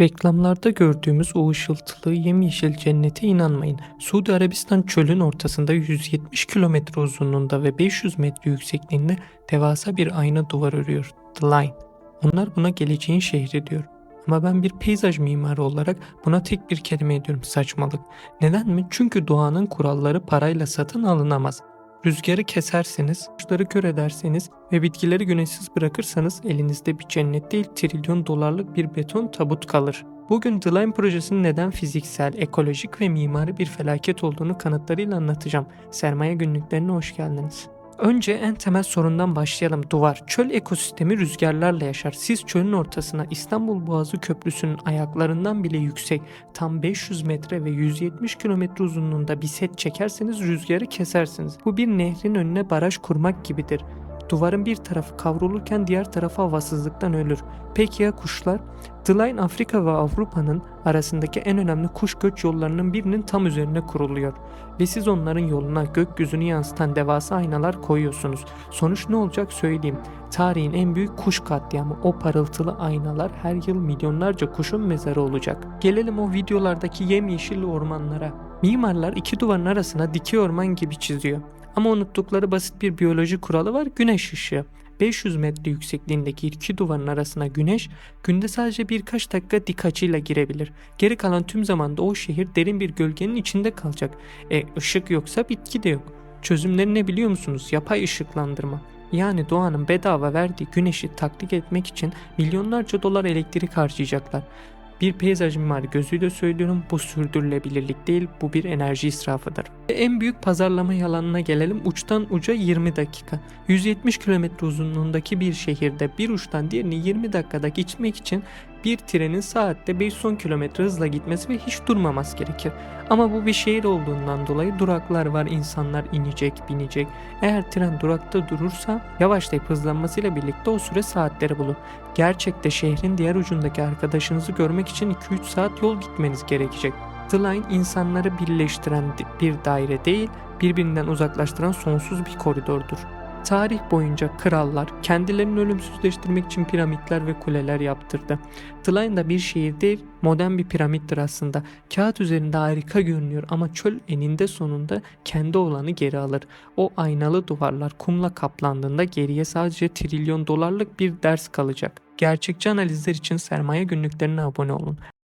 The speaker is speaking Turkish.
Reklamlarda gördüğümüz o ışıltılı yemyeşil cennete inanmayın. Suudi Arabistan çölün ortasında 170 kilometre uzunluğunda ve 500 metre yüksekliğinde devasa bir ayna duvar örüyor. The Line. Onlar buna geleceğin şehri diyor. Ama ben bir peyzaj mimarı olarak buna tek bir kelime ediyorum saçmalık. Neden mi? Çünkü doğanın kuralları parayla satın alınamaz. Rüzgarı keserseniz, kuşları kör ederseniz ve bitkileri güneşsiz bırakırsanız elinizde bir cennet değil trilyon dolarlık bir beton tabut kalır. Bugün The Line projesinin neden fiziksel, ekolojik ve mimari bir felaket olduğunu kanıtlarıyla anlatacağım. Sermaye günlüklerine hoş geldiniz. Önce en temel sorundan başlayalım. Duvar. Çöl ekosistemi rüzgarlarla yaşar. Siz çölün ortasına İstanbul Boğazı Köprüsü'nün ayaklarından bile yüksek tam 500 metre ve 170 kilometre uzunluğunda bir set çekerseniz rüzgarı kesersiniz. Bu bir nehrin önüne baraj kurmak gibidir. Duvarın bir tarafı kavrulurken diğer tarafı havasızlıktan ölür. Peki ya kuşlar? The Line Afrika ve Avrupa'nın arasındaki en önemli kuş göç yollarının birinin tam üzerine kuruluyor. Ve siz onların yoluna gökyüzünü yansıtan devasa aynalar koyuyorsunuz. Sonuç ne olacak söyleyeyim. Tarihin en büyük kuş katliamı o parıltılı aynalar her yıl milyonlarca kuşun mezarı olacak. Gelelim o videolardaki yemyeşil ormanlara. Mimarlar iki duvarın arasına dikey orman gibi çiziyor. Ama unuttukları basit bir biyoloji kuralı var güneş ışığı. 500 metre yüksekliğindeki iki duvarın arasına güneş günde sadece birkaç dakika dik açıyla girebilir. Geri kalan tüm zamanda o şehir derin bir gölgenin içinde kalacak. E ışık yoksa bitki de yok. Çözümleri ne biliyor musunuz? Yapay ışıklandırma. Yani doğanın bedava verdiği güneşi taklit etmek için milyonlarca dolar elektrik harcayacaklar. Bir peyzaj mimarı gözüyle söylüyorum bu sürdürülebilirlik değil bu bir enerji israfıdır. Ve en büyük pazarlama yalanına gelelim uçtan uca 20 dakika. 170 kilometre uzunluğundaki bir şehirde bir uçtan diğerine 20 dakikada geçmek için bir trenin saatte 510 kilometre hızla gitmesi ve hiç durmaması gerekir. Ama bu bir şehir olduğundan dolayı duraklar var insanlar inecek binecek. Eğer tren durakta durursa yavaşlayıp hızlanmasıyla birlikte o süre saatleri bulur. Gerçekte şehrin diğer ucundaki arkadaşınızı görmek için 2-3 saat yol gitmeniz gerekecek. The Line insanları birleştiren bir daire değil, birbirinden uzaklaştıran sonsuz bir koridordur. Tarih boyunca krallar kendilerini ölümsüzleştirmek için piramitler ve kuleler yaptırdı. Line da bir şehir değil, modern bir piramittir aslında. Kağıt üzerinde harika görünüyor ama çöl eninde sonunda kendi olanı geri alır. O aynalı duvarlar kumla kaplandığında geriye sadece trilyon dolarlık bir ders kalacak. Gerçekçi analizler için sermaye günlüklerine abone olun.